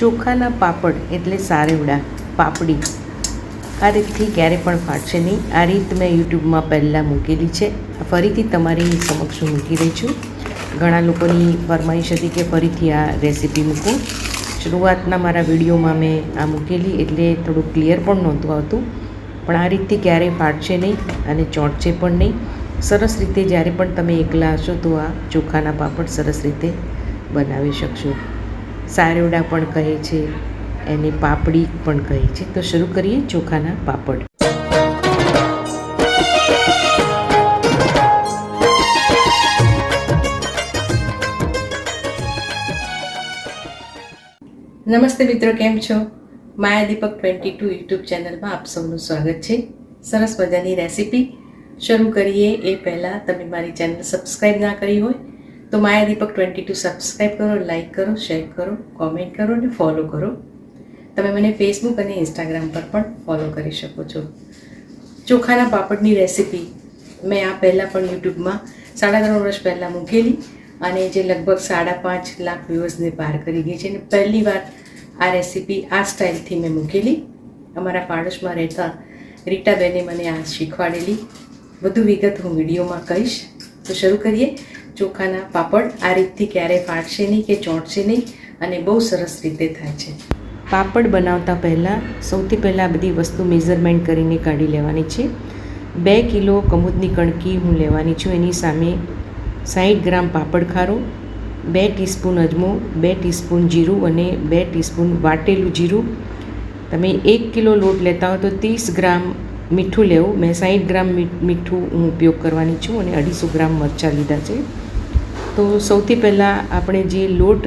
ચોખાના પાપડ એટલે સારેવડા, પાપડી. આ રીતથી ક્યારે પણ ફાટશે નહીં. આ રીત મેં યુટ્યુબમાં પહેલાં મૂકેલી છે. ફરીથી તમારી સમક્ષ હું મૂકી રહી છું. ઘણા લોકોની ફરમાઈશ હતી કે ફરીથી આ રેસીપી મૂકું. શરૂઆતના મારા વિડીયોમાં મેં આ મૂકેલી એટલે થોડું ક્લિયર પણ નહોતું આવતું. પણ આ રીતથી ક્યારેય ફાટશે નહીં અને ચોંટશે પણ નહીં. સરસ રીતે જ્યારે પણ તમે એકલા હશો તો આ ચોખાના પાપડ સરસ રીતે બનાવી શકશો. સારેવડા પણ કહે છે, એને પાપડી પણ કહે છે. તો શરૂ કરીએ ચોખાના પાપડ. નમસ્તે મિત્રો, કેમ છો? Maya Deepak twenty two YouTube ચેનલમાં આપ સૌનું સ્વાગત છે. સરસ મજાની રેસીપી શરૂ કરીએ. એ પહેલાં તમે મારી ચેનલ સબસ્ક્રાઈબ ના કરી હોય તો Maya Deepak twenty two subscribe કરો લાઇક કરો શેર કરો કોમેન્ટ કરો અને ફોલો કરો. તમે મને ફેસબુક અને ઇન્સ્ટાગ્રામ પર પણ ફોલો કરી શકો છો. ચોખાના પાપડની રેસિપી મેં આ પહેલાં પણ યુટ્યુબમાં સાડા ત્રણ વર્ષ પહેલાં મૂકેલી અને જે લગભગ સાડા પાંચ લાખ વ્યૂઅર્સને પાર કરી ગઈ છે. અને પહેલી વાર આ રેસીપી આ સ્ટાઇલથી મેં મૂકેલી. અમારા પાડોશમાં રહેતા રીટાબેને મને આ શીખવાડેલી. વધુ વિગત હું વિડીયોમાં કહીશ. તો શરૂ કરીએ. ચોખાના પાપડ આ રીતથી ક્યારેય ફાટશે નહીં કે ચોંટશે નહીં અને બહુ સરસ રીતે થાય છે. પાપડ બનાવતા પહેલાં સૌથી પહેલાં આ બધી વસ્તુ મેઝરમેન્ટ કરીને કાઢી લેવાની છે. બે કિલો કમૂદની કણકી હું લેવાની છું, એની સામે સાઠ ગ્રામ પાપડ ખારો, બે ટીસ્પૂન અજમો, બે ટીસ્પૂન જીરું અને બે ટીસ્પૂન વાટેલું જીરું. તમે એક કિલો લોટ લેતા હો તો ત્રીસ ગ્રામ મીઠું લેવું. મેં સાઠ ગ્રામ મીઠું હું ઉપયોગ કરવાની છું અને અઢીસો ગ્રામ મરચાં લીધા છે. તો સૌથી પહેલાં આપણે જે લોટ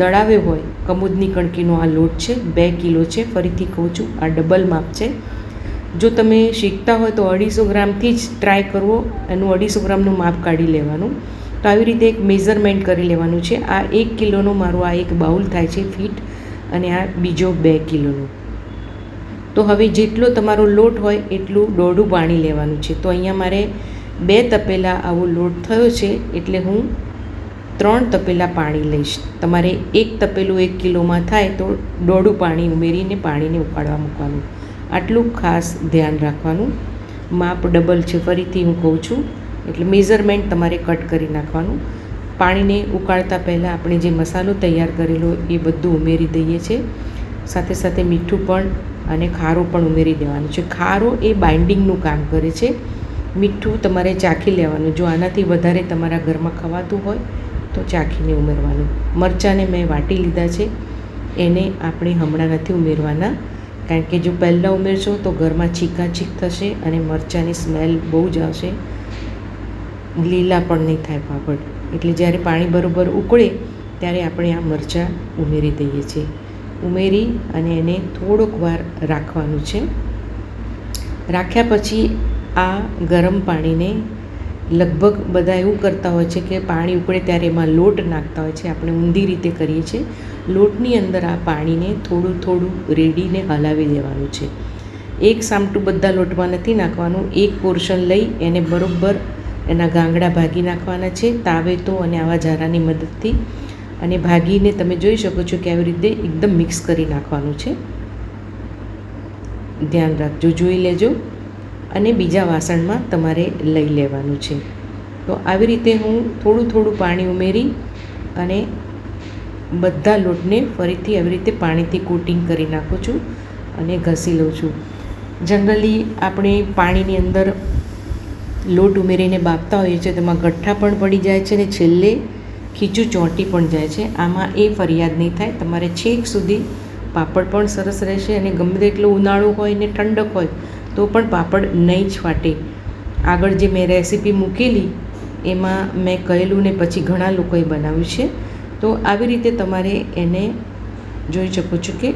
દળાવ્યો હોય, કમુદની કણકીનો આ લોટ છે, બે કિલો છે, ફરીથી કહું છું, આ ડબલ માપ છે. જો તમે શીખતા હોય તો અઢીસો ગ્રામથી જ ટ્રાય કરવો, એનું અઢીસો ગ્રામનું માપ કાઢી લેવાનું. તો આવી રીતે એક મેઝરમેન્ટ કરી લેવાનું છે. આ એક કિલોનો મારો આ એક બાઉલ થાય છે ફીટ, અને આ બીજો બે કિલોનો. તો હવે જેટલો તમારો લોટ હોય એટલું દોઢું પાણી લેવાનું છે. તો અહીંયા મારે બે તપેલા આવો લોટ થયો છે, એટલે હું ત્રણ તપેલા પાણી લઈશ. તમારે એક તપેલું એક કિલોમાં થાય તો દોઢું પાણી ઉમેરીને પાણીને ઉકાળવા મૂકવાનું. આટલું ખાસ ધ્યાન રાખવાનું. માપ ડબલ છે, ફરીથી હું કહું છું. એટલે મેઝરમેન્ટ તમારે કટ કરી નાખવાનું. પાણીને ઉકાળતા પહેલાં આપણે જે મસાલો તૈયાર કરેલો એ બધું ઉમેરી દઈએ છીએ. સાથે સાથે મીઠું પણ અને ખારો પણ ઉમેરી દેવાનું છે. ખારો એ બાઇન્ડિંગનું કામ કરે છે. મીઠું તમારે ચાખી લેવાનું. જો આનાથી વધારે તમારા ઘરમાં ખવાતું હોય તો ચાખીને ઉમેરવાનું. મરચાંને મેં વાટી લીધા છે. એને આપણે હમણાં નથી ઉમેરવાના. કારણ કે જો પહેલાં ઉમેરશો તો ઘરમાં છીકાછીક થશે અને મરચાંની સ્મેલ બહુ જ આવશે. લીલા પણ નહીં થાય પાપડ. એટલે જ્યારે પાણી બરોબર ઉકળે ત્યારે આપણે આ મરચાં ઉમેરી દઈએ છીએ. ઉમેરી અને એને થોડોક વાર રાખવાનું છે. રાખ્યા પછી આ ગરમ પાણીને લગભગ બધા એવું કરતા હોય છે કે પાણી ઉકળે ત્યારે એમાં લોટ નાખતા હોય છે. આપણે ઊંધી રીતે કરીએ છીએ. લોટની અંદર આ પાણીને થોડું થોડું રેડીને હલાવી દેવાનું છે. એક સામટું બધા લોટમાં નથી નાખવાનું. એક પોર્શન લઈ એને બરોબર એના ગાંગડા ભાગી નાખવાના છે. તાવેતો અને આવા ઝારાની મદદથી. અને ભાગીને તમે જોઈ શકો છો કે આવી રીતે એકદમ મિક્સ કરી નાખવાનું છે. ધ્યાન રાખજો, જોઈ લેજો. અને બીજા વાસણમાં તમારે લઈ લેવાનું છે. તો આવી રીતે હું થોડું થોડું પાણી ઉમેરી અને બધા લોટને ફરીથી આવી રીતે પાણીથી કોટિંગ કરી નાખું છું અને ઘસી લઉં છું. જનરલી આપણે પાણીની અંદર લોટ ઉમેરીને બાફતા હોઈએ છીએ, તેમાં ગઠ્ઠા પણ પડી જાય છે અને છેલ્લે ખીચું ચોંટી પણ જાય છે. આમાં એ ફરિયાદ નહીં થાય. તમારે છેક સુધી પાપડ પણ સરસ રહેશે અને ગમે તેટલો ઉનાળો હોય ને ઠંડક હોય તો પણ પાપડ નહીં જ ફાટે. આગળ જે મેં રેસીપી મૂકેલી, એમાં મેં કહેલું ને પછી ઘણા લોકોએ બનાવ્યું છે. તો આવી રીતે તમારે એને જોઈ શકો છો કે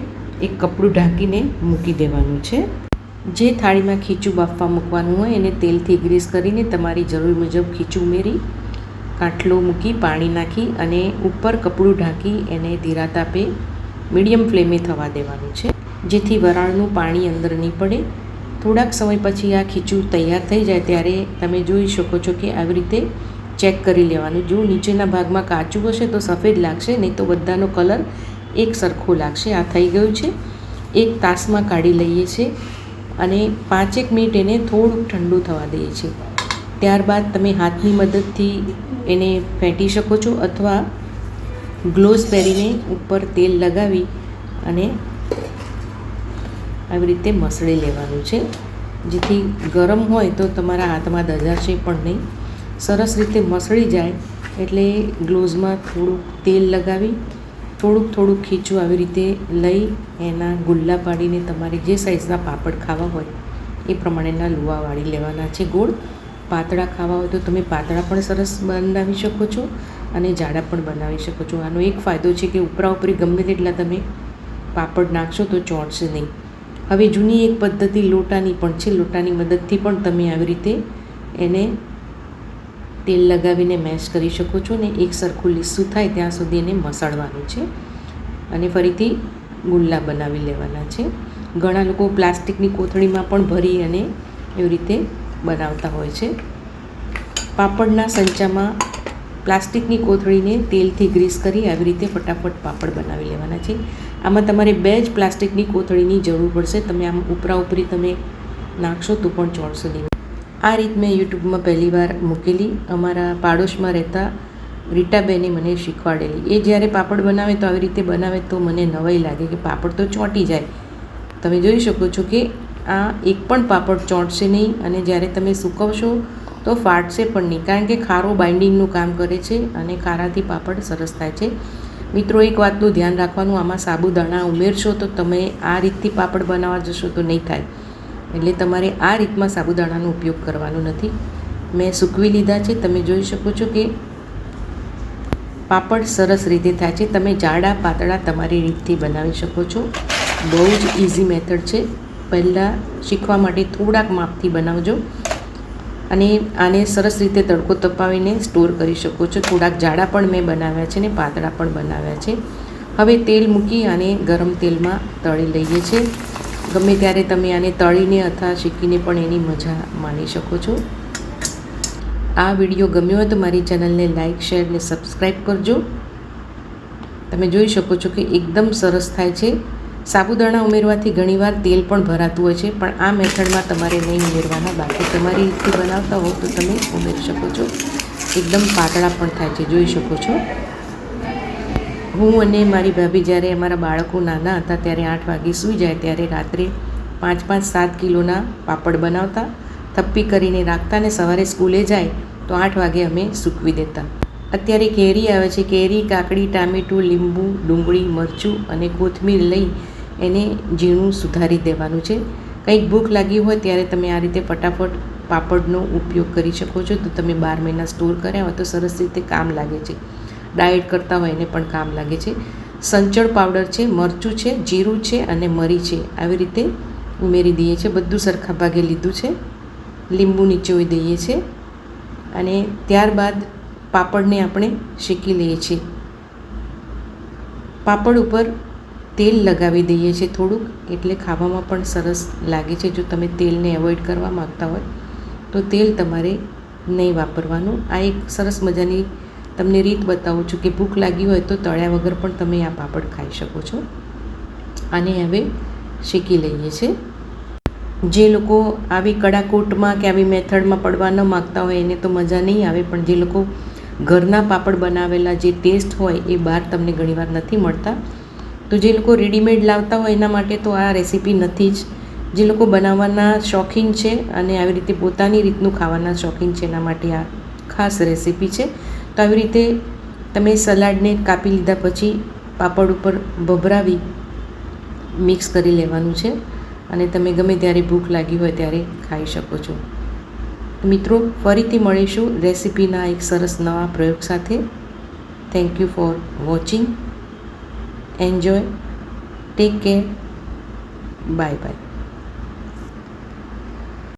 એક કપડું ઢાંકીને મૂકી દેવાનું છે. જે થાળીમાં ખીચું બાફવા મૂકવાનું હોય એને તેલથી ગ્રીસ કરીને તમારી જરૂર મુજબ ખીચું ઉમેરી, કાટલો મૂકી, પાણી નાખી અને ઉપર કપડું ઢાંકી એને ધીરા તાપે મીડિયમ ફ્લેમે થવા દેવાનું છે. જેથી વરાળનું પાણી અંદર નહીં પડે થોડાક સમય પછી આ ખીચું તૈયાર થઈ જાય ત્યારે તમે જોઈ શકો છો કે આવી રીતે ચેક કરી લેવાનું. જો નીચેના ભાગમાં કાચું હશે તો સફેદ લાગશે, નહીં તો બધાનો કલર એક સરખો લાગશે. આ થઈ ગયું છે. એક તાસમાં કાઢી લઈએ છીએ અને પાંચેક મિનિટ એને થોડુંક ઠંડુ થવા દઈએ છીએ. ત્યારબાદ તમે હાથની મદદથી એને ફેંટી શકો છો અથવા ગ્લોવ્સ પહેરીને ઉપર તેલ લગાવી અને આવી રીતે મસળી લેવાનું છે. જેથી ગરમ હોય તો તમારા હાથમાં દજાશે પણ નહીં. સરસ રીતે મસળી જાય એટલે ગ્લોવ્સમાં થોડુંક તેલ લગાવી, થોડુંક થોડુંક ખીચું આવી રીતે લઈ એના ગુલ્લા પાડીને તમારે જે સાઇઝના પાપડ ખાવા હોય એ પ્રમાણેના લુવા વાળી લેવાના છે ગોળ. પાતળા ખાવા હોય તો તમે પાતળા પણ સરસ બનાવી શકો છો અને જાડા પણ બનાવી શકો છો. આનો એક ફાયદો છે કે ઉપરા ઉપરી ગમે તેટલા તમે પાપડ નાખશો તો ચોંટશે નહીં. હવે જૂની એક પદ્ધતિ લોટાની પણ છે, લોટાની મદદથી પણ તમે આવી રીતે એને તેલ લગાવીને મેશ કરી શકો છો ને એક સરખું લીસું થાય ત્યાં સુધી એને મસળવાનું છે અને ફરીથી ગુલ્લા બનાવી લેવાના છે. ઘણા લોકો પ્લાસ્ટિકની કોથળીમાં પણ ભરી અને એવી રીતે બનાવતા હોય છે. પાપડના સંચામાં પ્લાસ્ટિકની કોથળીને તેલથી ગ્રીસ કરી આવી રીતે ફટાફટ પાપડ બનાવી લેવાના છે. આમાં તમારે બે જ પ્લાસ્ટિકની કોથળીની જરૂર પડશે. તમે આમ ઉપરા ઉપરી તમે નાખશો તો પણ ચોળશો નહીં આ રીત મેં યુટ્યુબમાં પહેલી વાર મૂકેલી. અમારા પાડોશમાં રહેતા રીટાબેને મને શીખવાડેલી. એ જ્યારે પાપડ બનાવે તો આવી રીતે બનાવે તો મને નવાઈ લાગે કે પાપડ તો ચોંટી જાય. તમે જોઈ શકો છો કે આ એક પણ પાપડ ચોંટશે નહીં અને જ્યારે તમે સૂકવશો તો ફાટશે પણ નહીં. કારણ કે ખારો બાઇન્ડિંગનું કામ કરે છે અને ખારાથી પાપડ સરસ થાય છે. મિત્રો, એક વાતનું ધ્યાન રાખવાનું, આમાં સાબુદાણા ઉમેરશો તો તમે આ રીતથી પાપડ બનાવવા જશો તો નહીં થાય. એટલે તમારે આ રીતમાં સાબુદાણાનો ઉપયોગ કરવાનો નથી. મેં સૂકવી લીધા છે. તમે જોઈ શકો છો કે પાપડ સરસ રીતે થાય છે. તમે જાડા પાતળા તમારી રીતથી બનાવી શકો છો. બહુ જ ઇઝી મેથડ છે. પહેલાં શીખવા માટે થોડાક માપથી બનાવજો. અને આને સરસ રીતે તડકો તપાવીને સ્ટોર કરી શકો છો. થોડાક જાડા પણ મેં બનાવ્યા છે ને પાતળા પણ બનાવ્યા છે. હવે તેલ મૂકી આને ગરમ તેલમાં તળી લઈએ છીએ. ગમે ત્યારે તમે આને તળીને અથવા શીખીને પણ એની મજા માણી શકો છો. આ વીડિયો ગમ્યો હોય તો મારી ચેનલને લાઇક શેર ને સબસ્ક્રાઈબ કરજો. તમે જોઈ શકો છો કે એકદમ સરસ થાય છે. સાબુદાણા ઉમેરવાથી ઘણીવાર તેલ પણ ભરાતું હોય છે, પણ આ મેથડમાં તમારે નહીં ઉમેરવાના. બાકી તમારી રીતથી બનાવતા હો તો તમે ઉમેરી શકો છો. એકદમ પાતળા પણ થાય છે, જોઈ શકો છો. હું અને મારી ભાભી જ્યારે અમારા બાળકો નાના હતા, ત્યારે આઠ વાગે સૂઈ જાય ત્યારે રાત્રે પાંચ પાંચ સાત કિલોના પાપડ બનાવતા, થપ્પી કરીને રાખતા ને સવારે સ્કૂલે જાય તો આઠ વાગે અમે સૂકવી દેતા. અત્યારે કેરી આવે છે, કેરી, કાકડી, ટામેટું, લીંબુ, ડુંગળી, મરચું અને કોથમીર લઈ એને ઝીણું સુધારી દેવાનું છે. કંઈક ભૂખ લાગી હોય ત્યારે તમે આ રીતે ફટાફટ પાપડનો ઉપયોગ કરી શકો છો. તો તમે બાર મહિના સ્ટોર કર્યા હોય તો સરસ રીતે કામ લાગે છે. ડાયટ કરતા હોય એને પણ કામ લાગે છે. સંચળ પાવડર છે, મરચું છે, જીરું છે અને મરી છે. આવી રીતે ઉમેરી દઈએ છીએ બધું સરખા ભાગે લીધું છે. લીંબુ નીચોવી દઈએ છીએ અને ત્યારબાદ પાપડને આપણે શેકી લઈએ છીએ. પાપડ ઉપર તેલ લગાવી દઈએ છીએ થોડુંક, એટલે ખાવામાં પણ સરસ લાગે છે. જો તમે તેલને એવોઇડ કરવા માગતા હોય, તો તેલ તમારે નહીં વાપરવાનું. આ એક સરસ મજાની તમને રીત બતાવું છું કે ભૂખ લાગી હોય તો તળ્યા વગર પણ તમે આ પાપડ ખાઈ શકો છો. આને હવે શેકી લઈએ છીએ. જે લોકો આવી કડાકોટમાં કે આવી મેથડમાં પડવા ન માગતા હોય, એને તો મજા નહીં આવે, પણ જે લોકો ઘરના પાપડ બનાવેલા જે ટેસ્ટ હોય, એ બહાર તમને ઘણીવાર નથી મળતા. તો જે લોકો રેડીમેડ લાવતા હોય એના માટે તો આ રેસીપી નથી જ. જે લોકો બનાવવાના શોખીન છે અને આવી રીતે પોતાની રીતનું ખાવાના શોખીન છે એના માટે આ ખાસ રેસીપી છે. તો આવી રીતે તમે સલાડને કાપી લીધા પછી પાપડ ઉપર ભભરાવી મિક્સ કરી લેવાનું છે અને તમે ગમે ત્યારે ભૂખ લાગી હોય ત્યારે ખાઈ શકો છો. મિત્રો, ફરીથી મળીશું રેસીપીના એક સરસ નવા પ્રયોગ સાથે. Thank you for watching enjoy. Take care. Bye bye